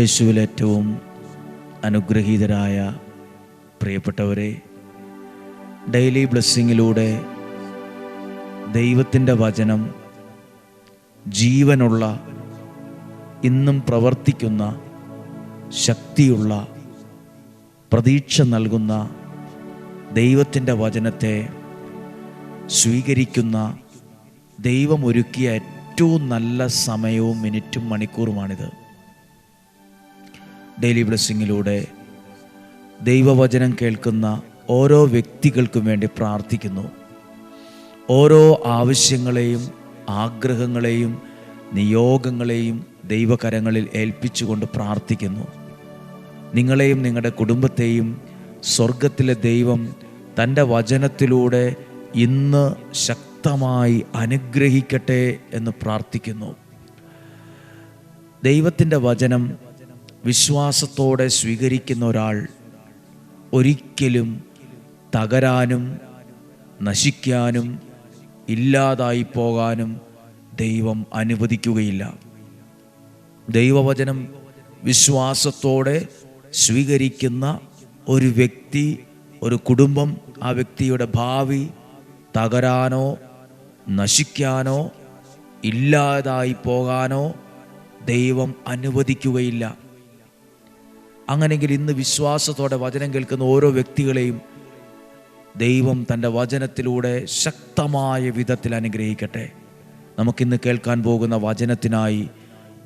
യേശുവിൽ ഏറ്റവും അനുഗ്രഹീതരായ പ്രിയപ്പെട്ടവരെ ഡെയിലി ബ്ലെസ്സിങ്ങിലൂടെ ദൈവത്തിന്റെ വചനം ജീവനുള്ള ഇന്നും പ്രവർത്തിക്കുന്ന ശക്തിയുള്ള പ്രതീക്ഷ നൽകുന്ന ദൈവത്തിന്റെ വചനത്തെ സ്വീകരിക്കുന്ന ദൈവമൊരുക്കിയ ഏറ്റവും നല്ല സമയവും മിനിറ്റും മണിക്കൂറുമാണിത്. ഡെയിലി ബ്ലെസ്സിങ്ങിലൂടെ ദൈവവചനം കേൾക്കുന്ന ഓരോ വ്യക്തികൾക്കും വേണ്ടി പ്രാർത്ഥിക്കുന്നു. ഓരോ ആവശ്യങ്ങളെയും ആഗ്രഹങ്ങളെയും നിയോഗങ്ങളെയും ദൈവകരങ്ങളിൽ ഏൽപ്പിച്ചുകൊണ്ട് പ്രാർത്ഥിക്കുന്നു. നിങ്ങളെയും നിങ്ങളുടെ കുടുംബത്തെയും സ്വർഗത്തിലെ ദൈവം തന്റെ വചനത്തിലൂടെ ഇന്ന് ശക്തമായി അനുഗ്രഹിക്കട്ടെ എന്ന് പ്രാർത്ഥിക്കുന്നു. ദൈവത്തിന്റെ വചനം വിശ്വാസത്തോടെ സ്വീകരിക്കുന്ന ഒരാൾ ഒരിക്കലും തകരാനും നശിക്കാനും ഇല്ലാതായി പോകാനും ദൈവം അനുവദിക്കുകയില്ല. ദൈവവചനം വിശ്വാസത്തോടെ സ്വീകരിക്കുന്ന ഒരു വ്യക്തി ഒരു കുടുംബം ആ വ്യക്തിയുടെ ഭാവി തകരാനോ നശിക്കാനോ ഇല്ലാതായി പോകാനോ ദൈവം അനുവദിക്കുകയില്ല. അങ്ങനെങ്കിൽ ഇന്ന് വിശ്വാസത്തോടെ വചനം കേൾക്കുന്ന ഓരോ വ്യക്തികളെയും ദൈവം തന്റെ വചനത്തിലൂടെ ശക്തമായ വിധത്തിൽ അനുഗ്രഹിക്കട്ടെ. നമുക്കിന്ന് കേൾക്കാൻ പോകുന്ന വചനത്തിനായി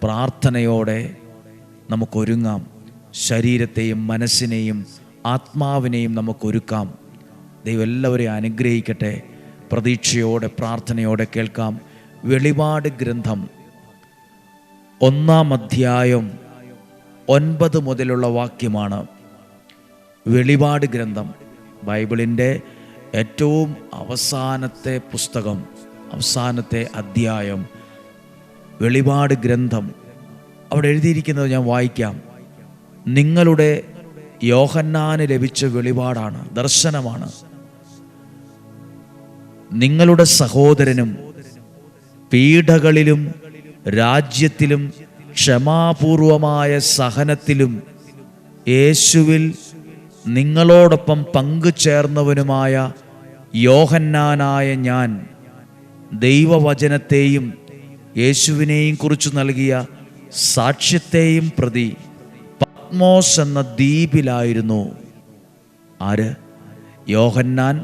പ്രാർത്ഥനയോടെ നമുക്കൊരുങ്ങാം. ശരീരത്തെയും മനസ്സിനെയും ആത്മാവിനെയും നമുക്കൊരുക്കാം. ദൈവം എല്ലാവരെയും അനുഗ്രഹിക്കട്ടെ. പ്രതീക്ഷയോടെ പ്രാർത്ഥനയോടെ കേൾക്കാം. വെളിപാട് ഗ്രന്ഥം. ഒന്നാം അധ്യായം ഒൻപത് മുതലുള്ള വാക്യമാണ് വെളിപാട് ഗ്രന്ഥം. ബൈബിളിന്റെ ഏറ്റവും അവസാനത്തെ പുസ്തകം അവസാനത്തെ അധ്യായം വെളിപാട് ഗ്രന്ഥം. അവിടെ എഴുതിയിരിക്കുന്നത് ഞാൻ വായിക്കാം. നിങ്ങളുടെ യോഹന്നാന് ലഭിച്ച വെളിപാടാണ് ദർശനമാണ്. നിങ്ങളുടെ സഹോദരനും പീഡകളിലും രാജ്യത്തിലും ക്ഷമാപൂർവമായ സഹനത്തിലും യേശുവിൽ നിങ്ങളോടൊപ്പം പങ്കു ചേർന്നവനുമായ യോഹന്നാനായ ഞാൻ ദൈവവചനത്തെയും യേശുവിനെയും കുറിച്ച് നൽകിയ സാക്ഷ്യത്തെയും പ്രതി പത്മോസ് എന്ന ദ്വീപിലായിരുന്നു. ആര്? യോഹന്നാൻ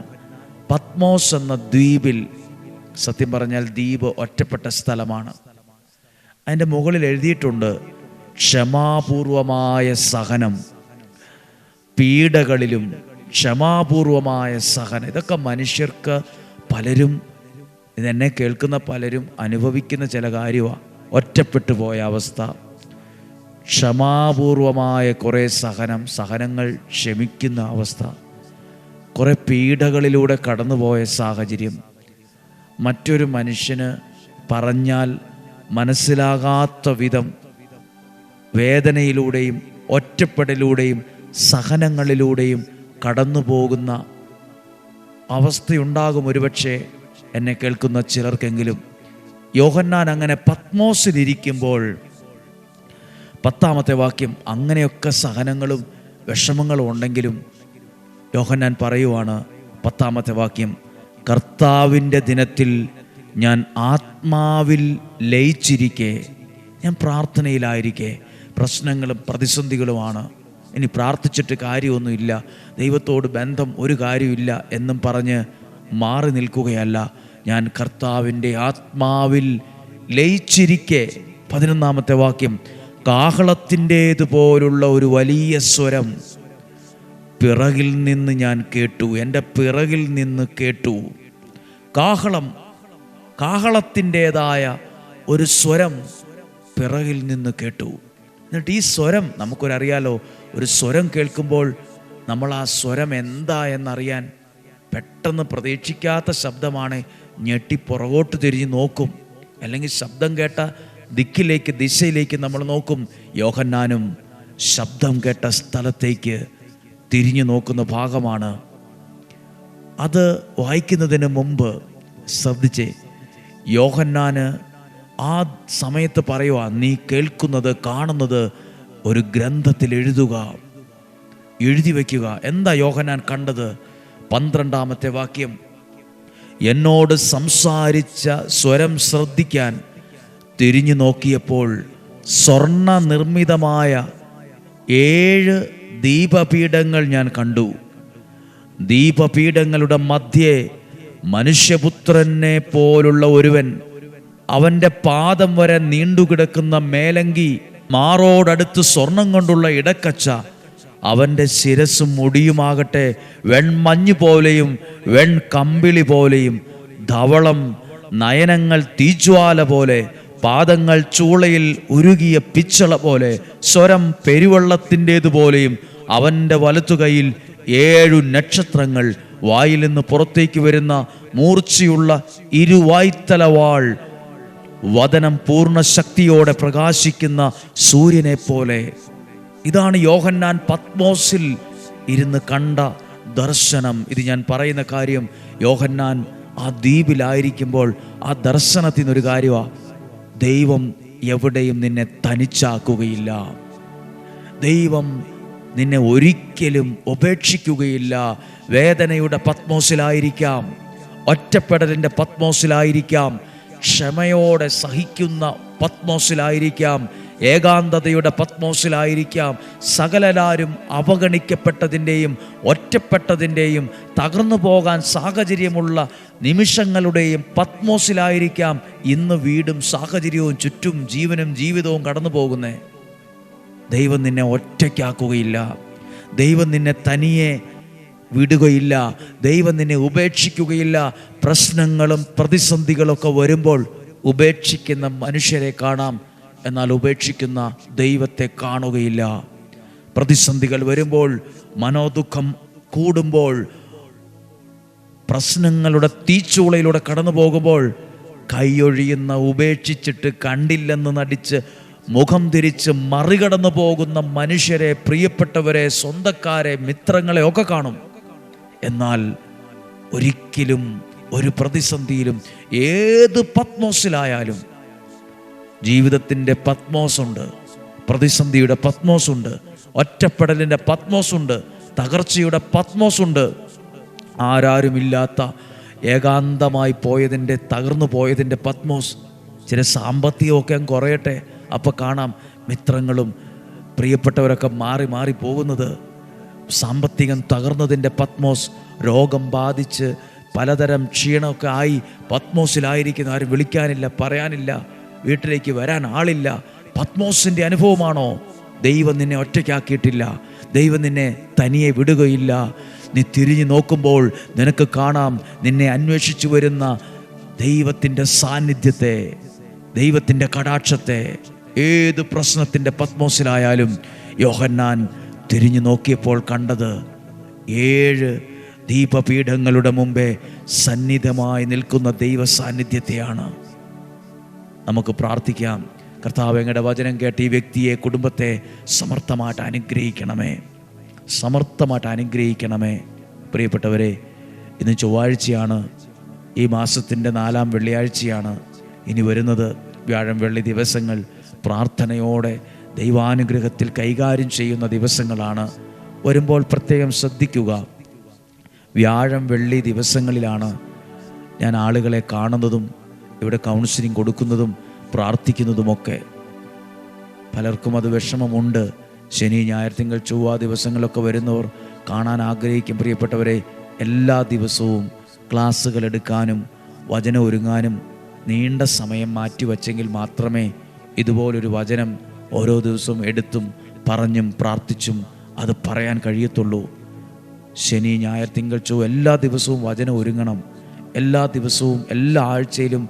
പത്മോസ് എന്ന ദ്വീപിൽ സത്യം പറഞ്ഞാൽ ദ്വീപ് ഒറ്റപ്പെട്ട സ്ഥലമാണ്. അതിന്റെ മുകളിൽ എഴുതിയിട്ടുണ്ട് ക്ഷമാപൂർവമായ സഹനം. പീഡകളിലും ക്ഷമാപൂർവമായ സഹനം. ഇതൊക്കെ മനുഷ്യർക്ക് പലരും ഇതെന്നെ കേൾക്കുന്ന പലരും അനുഭവിക്കുന്ന ചില കാര്യമാണ് ഒറ്റപ്പെട്ടു പോയ അവസ്ഥ. ക്ഷമാപൂർവമായ കുറേ സഹനം സഹനങ്ങൾ ക്ഷമിക്കുന്ന അവസ്ഥ. കുറേ പീഡകളിലൂടെ കടന്നുപോയ സാഹചര്യം. മറ്റൊരു മനുഷ്യന് പറഞ്ഞാൽ മനസ്സിലാകാത്ത വിധം വേദനയിലൂടെയും ഒറ്റപ്പെടലൂടെയും സഹനങ്ങളിലൂടെയും കടന്നു പോകുന്ന അവസ്ഥയുണ്ടാകും ഒരുപക്ഷെ എന്നെ കേൾക്കുന്ന ചിലർക്കെങ്കിലും. യോഹന്നാൻ അങ്ങനെ പത്മോസിലിരിക്കുമ്പോൾ പത്താമത്തെ വാക്യം അങ്ങനെയൊക്കെ സഹനങ്ങളും വിഷമങ്ങളും ഉണ്ടെങ്കിലും യോഹന്നാൻ പറയുവാണ് പത്താമത്തെ വാക്യം കർത്താവിന്റെ ദിനത്തിൽ ഞാൻ ആത്മാവിൽ ലയിച്ചിരിക്കെ ഞാൻ പ്രാർത്ഥനയിലായിരിക്കെ പ്രശ്നങ്ങളും പ്രതിസന്ധികളുമാണ്. ഇനി പ്രാർത്ഥിച്ചിട്ട് കാര്യമൊന്നുമില്ല. ദൈവത്തോട് ബന്ധം ഒരു കാര്യമില്ല എന്നും പറഞ്ഞ് മാറി നിൽക്കുകയല്ല. ഞാൻ കർത്താവിന്റെ ആത്മാവിൽ ലയിച്ചിരിക്കെ. പതിനൊന്നാമത്തെ വാക്യം കാഹളത്തിന്റേതുപോലുള്ള ഒരു വലിയ സ്വരം പിറകിൽ നിന്ന് ഞാൻ കേട്ടു. എന്റെ പിറകിൽ നിന്ന് കേട്ടു. കാഹളം കാഹളത്തിന്റെതായ ഒരു സ്വരം പിറകിൽ നിന്ന് കേട്ടു. എന്നിട്ട് ഈ സ്വരം നമുക്കൊരറിയാലോ ഒരു സ്വരം കേൾക്കുമ്പോൾ നമ്മൾ ആ സ്വരം എന്താ എന്നറിയാൻ പെട്ടെന്ന് പ്രതീക്ഷിക്കാത്ത ശബ്ദമാണ് ഞെട്ടി പുറകോട്ട് തിരിഞ്ഞ് നോക്കും. അല്ലെങ്കിൽ ശബ്ദം കേട്ട ദിക്കിലേക്ക് ദിശയിലേക്ക് നമ്മൾ നോക്കും. യോഹന്നാനും ശബ്ദം കേട്ട സ്ഥലത്തേക്ക് തിരിഞ്ഞു നോക്കുന്ന ഭാഗമാണ്. അത് വായിക്കുന്നതിന് മുമ്പ് ശ്രദ്ധിച്ചേ യോഹന്നാന് ആ സമയത്ത് പറയുക നീ കേൾക്കുന്നത് കാണുന്നത് ഒരു ഗ്രന്ഥത്തിൽ എഴുതുക എഴുതി വയ്ക്കുക. എന്താ യോഹനാൻ കണ്ടത്? പന്ത്രണ്ടാമത്തെ വാക്യം എന്നോട് സംസാരിച്ച സ്വരം ശ്രദ്ധിക്കാൻ തിരിഞ്ഞു നോക്കിയപ്പോൾ സ്വർണ നിർമ്മിതമായ ഏഴ് ദീപപീഠങ്ങൾ ഞാൻ കണ്ടു. ദീപപീഠങ്ങളുടെ മധ്യേ മനുഷ്യപുത്രനെ പോലുള്ള ഒരുവൻ അവന്റെ പാദം വരെ നീണ്ടുകിടക്കുന്ന മേലങ്കി മാറോടടുത്ത് സ്വർണം കൊണ്ടുള്ള ഇടക്കച്ച അവന്റെ ശിരസും മുടിയുമാകട്ടെ വെൺമഞ്ഞ് പോലെയും വെൺ കമ്പിളി പോലെയും ധവളം നയനങ്ങൾ തീജ്വാല പോലെ പാദങ്ങൾ ചൂളയിൽ ഉരുകിയ പിച്ചള പോലെ സ്വരം പെരുവള്ളത്തിന്റെതുപോലെയും അവന്റെ വലത്തുകൈയിൽ ഏഴു നക്ഷത്രങ്ങൾ വായിൽ നിന്ന് പുറത്തേക്ക് വരുന്ന മൂർച്ചയുള്ള ഇരുവായ്ത്തലവാൾ വതനം പൂർണ ശക്തിയോടെ പ്രകാശിക്കുന്ന സൂര്യനെ പോലെ ഇതാണ് യോഹന്നാൻ പത്മോസിൽ ഇരുന്ന് കണ്ട ദർശനം. ഇത് ഞാൻ പറയുന്ന കാര്യം യോഹന്നാൻ ആ ദ്വീപിലായിരിക്കുമ്പോൾ ആ ദർശനത്തിൽ നിന്നൊരു കാര്യമാണ് ദൈവം എവിടെയും നിന്നെ തനിച്ചാക്കുകയില്ല. ദൈവം നിന്നെ ഒരിക്കലും ഉപേക്ഷിക്കുകയില്ല. വേദനയുടെ പത്മോസിലായിരിക്കാം. ഒറ്റപ്പെടലിന്റെ പത്മോസിലായിരിക്കാം. ക്ഷമയോടെ സഹിക്കുന്ന പത്മോസിലായിരിക്കാം. ഏകാന്തതയുടെ പത്മോസിലായിരിക്കാം. സകലരാരും അവഗണിക്കപ്പെട്ടതിന്റെയും ഒറ്റപ്പെട്ടതിന്റെയും തകർന്നു പോകാൻ സാഹചര്യമുള്ള നിമിഷങ്ങളുടെയും പത്മോസിലായിരിക്കാം ഇന്ന് വീടും സാഹചര്യവും ചുറ്റും ജീവനും ജീവിതവും കടന്നു പോകുന്നേ ദൈവം നിന്നെ ഒറ്റയ്ക്കാക്കുകയില്ല. ദൈവം നിന്നെ തനിയെ വിടുകയില്ല. ദൈവം നിന്നെ ഉപേക്ഷിക്കുകയില്ല. പ്രശ്നങ്ങളും പ്രതിസന്ധികളൊക്കെ വരുമ്പോൾ ഉപേക്ഷിക്കുന്ന മനുഷ്യരെ കാണാം. എന്നാൽ ഉപേക്ഷിക്കുന്ന ദൈവത്തെ കാണുകയില്ല. പ്രതിസന്ധികൾ വരുമ്പോൾ മനോദുഃഖം കൂടുമ്പോൾ പ്രശ്നങ്ങളുടെ തീച്ചൂളയിലൂടെ കടന്നു പോകുമ്പോൾ കൈയൊഴിയുന്ന ഉപേക്ഷിച്ചിട്ട് കണ്ടില്ലെന്ന് നടിച്ച് മുഖം തിരിച്ച് മറികടന്നു പോകുന്ന മനുഷ്യരെ പ്രിയപ്പെട്ടവരെ സ്വന്തക്കാരെ മിത്രങ്ങളെ ഒക്കെ കാണും. എന്നാൽ ഒരിക്കലും ഒരു പ്രതിസന്ധിയിലും ഏത് പത്മോസിലായാലും ജീവിതത്തിന്റെ പത്മോസുണ്ട് പ്രതിസന്ധിയുടെ പത്മോസുണ്ട് ഒറ്റപ്പെടലിന്റെ പത്മോസുണ്ട് തകർച്ചയുടെ പത്മോസുണ്ട്. ആരാരുമില്ലാത്ത ഏകാന്തമായി പോയതിന്റെ തകർന്നു പോയതിന്റെ പത്മോസ്. ചില സാമ്പത്തികമൊക്കെ കുറയട്ടെ. അപ്പോൾ കാണാം മിത്രങ്ങളും പ്രിയപ്പെട്ടവരൊക്കെ മാറി മാറി പോകുന്നത്. സാമ്പത്തികം തകർന്നതിന്റെ പത്മോസ് രോഗം ബാധിച്ച് പലതരം ക്ഷീണമൊക്കെ ആയി പത്മോസിലായിരിക്കുന്ന. ആരും വിളിക്കാനില്ല പറയാനില്ല വീട്ടിലേക്ക് വരാൻ ആളില്ല. പത്മോസിന്റെ അനുഭവമാണോ? ദൈവം നിന്നെ ഒറ്റയ്ക്കാക്കിയിട്ടില്ല. ദൈവം നിന്നെ തനിയെ വിടുകയില്ല. നീ തിരിഞ്ഞു നോക്കുമ്പോൾ നിനക്ക് കാണാം നിന്നെ അന്വേഷിച്ചു വരുന്ന ദൈവത്തിന്റെ സാന്നിധ്യത്തെ ദൈവത്തിന്റെ കടാക്ഷത്തെ. ഏത് പ്രശ്നത്തിന്റെ പത്മോസിലായാലും യോഹന്നാൻ തിരിഞ്ഞു നോക്കിയപ്പോൾ കണ്ടത് ഏഴ് ദീപപീഠങ്ങളുടെ മുമ്പേ സന്നിധമായി നിൽക്കുന്ന ദൈവ സാന്നിധ്യത്തെയാണ് നമുക്ക് പ്രാർത്ഥിക്കാം. കർത്താവ് എങ്ങയുടെ വചനം കേട്ട് ഈ വ്യക്തിയെ കുടുംബത്തെ സമർത്ഥമായിട്ട് അനുഗ്രഹിക്കണമേ. സമർത്ഥമായിട്ട് അനുഗ്രഹിക്കണമേ. പ്രിയപ്പെട്ടവരെ ഇന്ന് ചൊവ്വാഴ്ചയാണ് ഈ മാസത്തിന്റെ നാലാം വെള്ളിയാഴ്ചയാണ്. ഇനി വരുന്നത് വ്യാഴം വെള്ളി ദിവസങ്ങൾ പ്രാർത്ഥനയോടെ ദൈവാനുഗ്രഹത്തിൽ കൈകാര്യം ചെയ്യുന്ന ദിവസങ്ങളാണ്. വരുമ്പോൾ പ്രത്യേകം ശ്രദ്ധിക്കുക. വ്യാഴം വെള്ളി ദിവസങ്ങളിലാണ് ഞാൻ ആളുകളെ കാണുന്നതും ഇവിടെ കൗൺസിലിംഗ് കൊടുക്കുന്നതും പ്രാർത്ഥിക്കുന്നതുമൊക്കെ. പലർക്കും അത് വിഷമമുണ്ട്. ശനി ഞായർ തിങ്കൾ ചൊവ്വ ദിവസങ്ങളൊക്കെ വരുന്നവർ കാണാൻ ആഗ്രഹിക്കും. പ്രിയപ്പെട്ടവരെ എല്ലാ ദിവസവും ക്ലാസ്സുകൾ എടുക്കാനും വചനം ഒരുങ്ങാനും നീണ്ട സമയം മാറ്റിവെച്ചെങ്കിൽ മാത്രമേ ഇതുപോലൊരു വചനം ഓരോ ദിവസവും എടുത്തും പറഞ്ഞും പ്രാർത്ഥിച്ചും അത് പറയാൻ കഴിയത്തുള്ളൂ. ശനി ഞായർ തിങ്കൾ ചൊവ്വ എല്ലാ ദിവസവും വചനം ഒരുങ്ങണം. എല്ലാ ദിവസവും എല്ലാ ആഴ്ചയിലും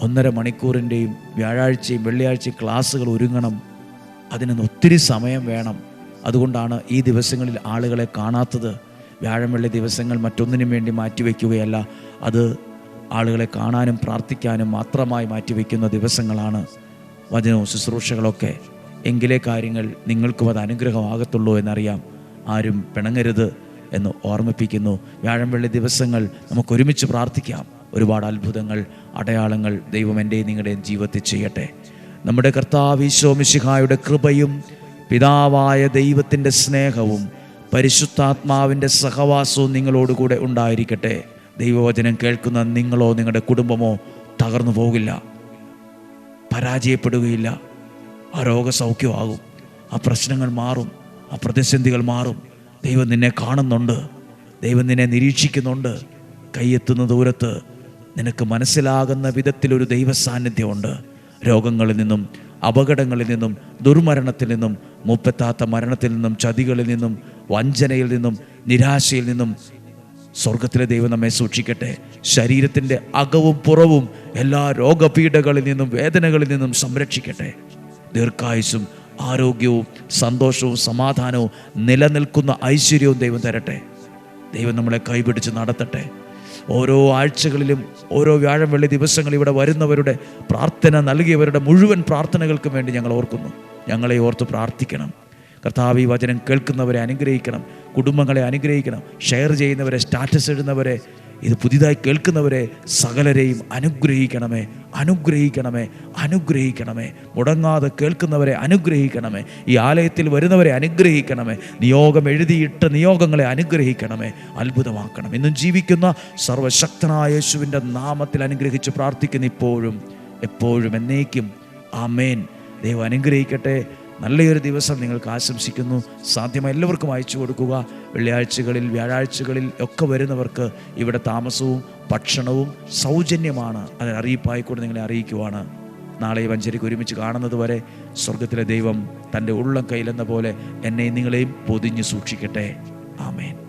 ഒന്നര മണിക്കൂറിന്റെയും വ്യാഴാഴ്ചയും വെള്ളിയാഴ്ചയും ക്ലാസ്സുകൾ ഒരുങ്ങണം. അതിന് ഒത്തിരി സമയം വേണം. അതുകൊണ്ടാണ് ഈ ദിവസങ്ങളിൽ ആളുകളെ കാണാത്തത്. വ്യാഴം വെള്ളി ദിവസങ്ങൾ മറ്റൊന്നിനും വേണ്ടി മാറ്റിവെക്കുകയല്ല അത് ആളുകളെ കാണാനും പ്രാർത്ഥിക്കാനും മാത്രമായി മാറ്റിവെക്കുന്ന ദിവസങ്ങളാണ്. വചനവും ശുശ്രൂഷകളൊക്കെ. എങ്കിലേ കാര്യങ്ങൾ നിങ്ങൾക്കും അത് അനുഗ്രഹമാകത്തുള്ളൂ എന്നറിയാം. ആരും പിണങ്ങരുത് എന്ന് ഓർമ്മിപ്പിക്കുന്നു. വ്യാഴം വെള്ളി ദിവസങ്ങൾ നമുക്ക് ഒരുമിച്ച് പ്രാർത്ഥിക്കാം. ഒരുപാട് അത്ഭുതങ്ങൾ അടയാളങ്ങൾ ദൈവം എന്റെയും നിങ്ങളുടെയും ജീവിതത്തിൽ ചെയ്യട്ടെ. നമ്മുടെ കർത്താവ് ഈശോമിശിഹായുടെ കൃപയും പിതാവായ ദൈവത്തിന്റെ സ്നേഹവും പരിശുദ്ധാത്മാവിന്റെ സഹവാസവും നിങ്ങളോടുകൂടെ ഉണ്ടായിരിക്കട്ടെ. ദൈവവചനം കേൾക്കുന്ന നിങ്ങളോ നിങ്ങളുടെ കുടുംബമോ തകർന്നു പോകില്ല. പരാജയപ്പെടുകയില്ല. ആ രോഗസൗഖ്യമാകും. ആ പ്രശ്നങ്ങൾ മാറും. ആ പ്രതിസന്ധികൾ മാറും. ദൈവം നിന്നെ കാണുന്നുണ്ട്. ദൈവം നിന്നെ നിരീക്ഷിക്കുന്നുണ്ട്. കൈയെത്തുന്ന ദൂരത്ത് നിനക്ക് മനസ്സിലാകുന്ന വിധത്തിലൊരു ദൈവ സാന്നിധ്യമുണ്ട് രോഗങ്ങളിൽ നിന്നും അപകടങ്ങളിൽ നിന്നും ദുർമരണത്തിൽ നിന്നും മുപ്പത്താത്ത മരണത്തിൽ നിന്നും ചതികളിൽ നിന്നും വഞ്ചനയിൽ നിന്നും നിരാശയിൽ നിന്നും സ്വർഗത്തിലെ ദൈവം നമ്മെ സൂക്ഷിക്കട്ടെ. ശരീരത്തിന്റെ അകവും പുറവും എല്ലാ രോഗപീഠകളിൽ നിന്നും വേദനകളിൽ നിന്നും സംരക്ഷിക്കട്ടെ. ദീർഘായുസും ആരോഗ്യവും സന്തോഷവും സമാധാനവും നിലനിൽക്കുന്ന ഐശ്വര്യവും ദൈവം തരട്ടെ. ദൈവം നമ്മളെ കൈപിടിച്ച് നടത്തട്ടെ. ഓരോ ആഴ്ചകളിലും ഓരോ വ്യാഴം വെള്ളി ദിവസങ്ങൾ ഇവിടെ വരുന്നവരുടെ പ്രാർത്ഥന നൽകിയവരുടെ മുഴുവൻ പ്രാർത്ഥനകൾക്കും വേണ്ടി ഞങ്ങൾ ഓർക്കുന്നു. ഞങ്ങളെ ഓർത്ത് പ്രാർത്ഥിക്കണം. കർത്താവ് ഈ വചനം കേൾക്കുന്നവരെ അനുഗ്രഹിക്കണം. കുടുംബങ്ങളെ അനുഗ്രഹിക്കണം. ഷെയർ ചെയ്യുന്നവരെ സ്റ്റാറ്റസ് ഇടുന്നവരെ ഇത് പുതിയതായി കേൾക്കുന്നവരെ സകലരെയും അനുഗ്രഹിക്കണമേ. അനുഗ്രഹിക്കണമേ. അനുഗ്രഹിക്കണമേ. മുടങ്ങാതെ കേൾക്കുന്നവരെ അനുഗ്രഹിക്കണമേ. ഈ ആലയത്തിൽ വരുന്നവരെ അനുഗ്രഹിക്കണമേ. നിയോഗം എഴുതിയിട്ട് നിയോഗങ്ങളെ അനുഗ്രഹിക്കണമേ. അത്ഭുതമാക്കണം. ഇന്നും ജീവിക്കുന്ന സർവശക്തനായ യേശുവിന്റെ നാമത്തിൽ അനുഗ്രഹിച്ച് പ്രാർത്ഥിക്കുന്ന ഇപ്പോഴും എപ്പോഴും എന്നേക്കും. ആമേൻ. ദൈവം അനുഗ്രഹിക്കട്ടെ. നല്ലൊരു ദിവസം നിങ്ങൾക്ക് ആശംസിക്കുന്നു. സാധ്യമായ എല്ലാവർക്കും അയച്ചു കൊടുക്കുക. വെള്ളിയാഴ്ചകളിൽ വ്യാഴാഴ്ചകളിൽ ഒക്കെ വരുന്നവർക്ക് ഇവിടെ താമസവും ഭക്ഷണവും സൗജന്യമാണ്. അതിന് നിങ്ങളെ അറിയിക്കുവാണ്. നാളെ ഈ വഞ്ചരിക്ക് ഒരുമിച്ച് കാണുന്നത് വരെ സ്വർഗത്തിലെ ദൈവം തന്റെ ഉള്ളം കയ്യിലെന്ന പോലെ എന്നെയും നിങ്ങളെയും പൊതിഞ്ഞ് സൂക്ഷിക്കട്ടെ. ആമേൻ.